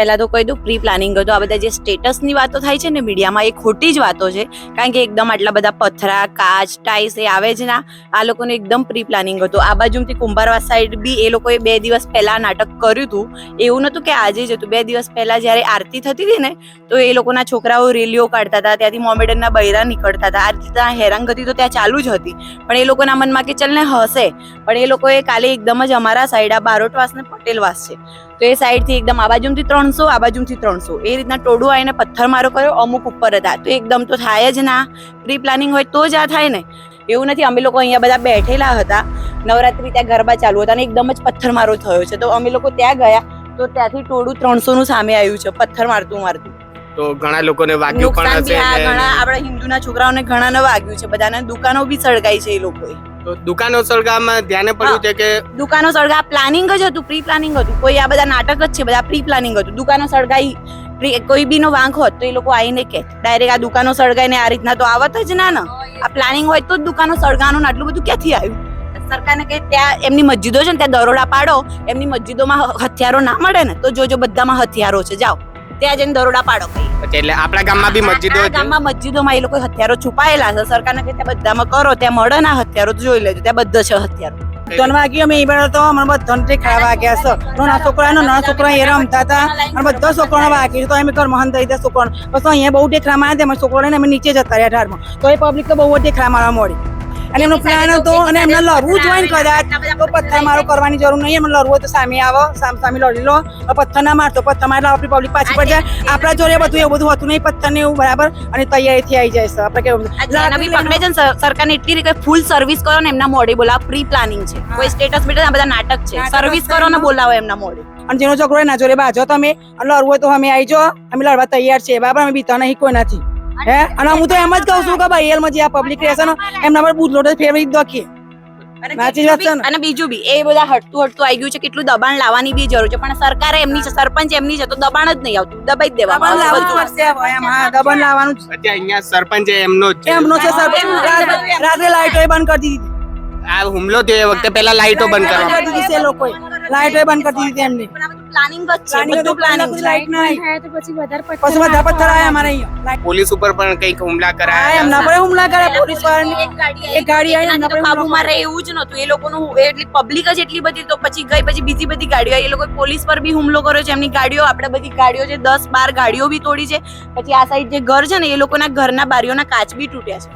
પહેલા તો કહી દઉં પ્રી પ્લાનિંગ હતું આ બધા જે સ્ટેટસની વાતો થાય છે ને મીડિયામાં, એ ખોટી જ વાતો છે. કારણ કે એકદમ આટલા બધા પથરા, કાચ ટાઈસ એ આવે જ ના. આ લોકોને એકદમ પ્રી પ્લાનિંગ હતું આ બાજુથી કુંભારવા સાઈડ બી એ લોકોએ બે દિવસ પહેલા નાટક કર્યું હતું. એવું નહોતું કે આજે જ હતું. બે દિવસ પહેલા જ્યારે આરતી થતી હતી ને, તો એ લોકોના છોકરાઓ રેલીઓ કાઢતા હતા. ત્યાંથી મોમેડનના બૈરા નીકળતા હતા. આરતી ત્યાં હેરાનગતિ તો ત્યાં ચાલુ જ હતી. પણ એ લોકોના મનમાં કે ચલ ને હશે પણ એ લોકોએ કાલે એકદમ જ અમારા સાઈડ આ બારોટવાસ ને પટેલવાસ છે. તો એ સાઈડથી એકદમ આ બાજુથી ત્રણસો આ બાજુથી ત્રણસો. એ રીતના ટોડું આવીને પથ્થરમારો કર્યો અમુક ઉપર હતા. તો એકદમ તો થાય જ ના. પ્રી પ્લાનિંગ હોય તો જ આ થાય ને. એવું નથી અમે લોકો અહીંયા બધા બેઠેલા હતા. નવરાત્રી ત્યાં ગરબા ચાલુ હતા અને એકદમ જ પથ્થરમારો થયો છે. તો અમે લોકો ત્યાં ગયા તો ત્યાંથી ટોળું ત્રણસો નું સામે આવ્યું છે પથ્થર મારતું મારતું. તો ઘણા લોકોને વાગ્યું પણ હશે ઘણા ને આપણા હિન્દુના છોકરાઓને ઘણાને વાગ્યું છે. બધાને દુકાનો બી સળગાઈ છે એ લોકોએ. તો દુકાનો સળગાવવામાં ધ્યાને પડ્યું છે કે દુકાનો સળગાવ પ્લાનિંગ જ હતું પ્રી પ્લાનિંગ હતું. કોઈ આ બધા નાટક જ છે બધા પ્રી પ્લાનિંગ હતું. દુકાનો સળગાઈ કોઈ બી નો વાંક હોત તો એ લોકો આવીને કે ડાયરેક્ટ આ દુકાનો સળગાઈને આ રીતના તો આવત જ ના ને. આ પ્લાનિંગ હોય તો જ દુકાનો સળગાવવાનું ને આટલું બધું ક્યાંથી આવ્યું? સરકારને કે ત્યાં એમની મસ્જિદો છે ને ત્યાં દરોડા પાડો એમની મસ્જિદોમાં હથિયારો ના મળે ને તો જોજો બધામાં હથિયારો છે. જાઓ. ત્યાં જઈને દરોડા પાડો કઈ એટલે આપણા ગામમાં બી મસ્જિદો ગામમાં મસ્જિદોમાં એ લોકો હથિયારો છુપાયેલા છે. સરકારને કે ત્યાં બધામાં કરો ત્યાં મળે ના હથિયારો જોઈ લેજો. ત્યાં બધા છે હથિયારો. ત્રણ વાગ્યો મેં ઈબાર તો મને બધા ત્રણ ખાવા વાગ્યા છે. નાના છોકરા નાના છોકરા એ રમતા હતા. અને બધા છોકરા વાગ્યું તો અમે ઘરમાં હંધાઈ દે છોકરા પછી અહીંયા બહુ ટેકરા માર્યા અમારા છોકરાને અમે નીચે જતા રહ્યા ઢારમાં. તો એ પબ્લિક તો બહુ ટેકરા મારવા મળી. અને એમનો પ્લાન હતો અને એમને લડવું જ હોય ને કદાચ તો પથ્થર મારો કરવાની જરૂર નહીં એમને લડવું હોય તો સામે આવો સામ સામે લડી લો. પથ્થર ના મારતો પથ્થર મારે આપણી પબ્લિક પાછી પડી જાય. આપણા જોડે બધું એવું બધું હતું નહીં પથ્થર ને એવું બરાબર? અને તૈયારીથી આવી જાય છે. આપણે કેવું આ પકડે છે ને સર- સરકારને એટલી રીતે ફૂલ સર્વિસ કરો ને એમના મોડે બોલાવો પ્રી પ્લાનિંગ છે. કોઈ સ્ટેટસ બેટસ આ બધા નાટક છે. સર્વિસ કરો ને બોલાવો એમના મોડે. અને જેનો છોકરો એના જોડે બાજો તમે લડવો લડવું હોય તો અમે આવી જાઓ અમે લડવા તૈયાર છીએ. બરાબર? અમે બીતા નહીં કોઈ નથી. હે? અને હું તો એમ જ કહું છું કે ભાઈ એલમાં જે આ પબ્લિક રહેશે ને એમના પર બુટલોટ લોટે ફેરવી જ દોખીએ અને બીજું બી એ બધા હટતું હટતું આવી ગયું છે કેટલું દબાણ લાવવાની બી જરૂર છે પણ સરકારે એમની છે સરપંચ એમની છે તો દબાણ જ નહીં આવતું દબાઈ જ દબન દબાણ લાવવાનું બધું. હવે એમ હા દબન લાવવાનું જ. અત્યારે અહીંયા સરપંચ એમનો જ છે. એમનો છે સરપંચ રાત્રે લાઈટો બંધ કરી દીધી. આ હુમલો થયો એ વખતે પહેલા લાઈટો બંધ બંધ કરવા કરી દીધી છે લોકોએ. લાઈટો બંધ કરી દીધી એમની. પ્લાનિંગ જ છે બધું પ્લાનિંગ લાઈટ ના આવી તો પછી વધારે પછી પથ્થર બધા પથ્થર આયા અમારે અહીંયા. પોલીસ ઉપર પણ કંઈક હુમલા કરાયા એમના પર હુમલા કર્યા પોલીસ વાળાની. એક ગાડી એક ગાડી આવી, એમના પર કાબુમાં રહે એવું જ નતું એ લોકોનું એટલી પબ્લિક જ એટલી બધી તો પછી ગઈ પછી બીજી બધી ગાડીઓ આવી. એ લોકો પોલીસ પર બી હુમલો કર્યો છે એમની ગાડીઓ. આપણે બધી ગાડીઓ છે દસ બાર ગાડીઓ બી તોડી છે. પછી આ સાઈડ જે ઘર છે ને એ લોકોના ઘરના બારીઓના કાચ બી તૂટ્યા છે.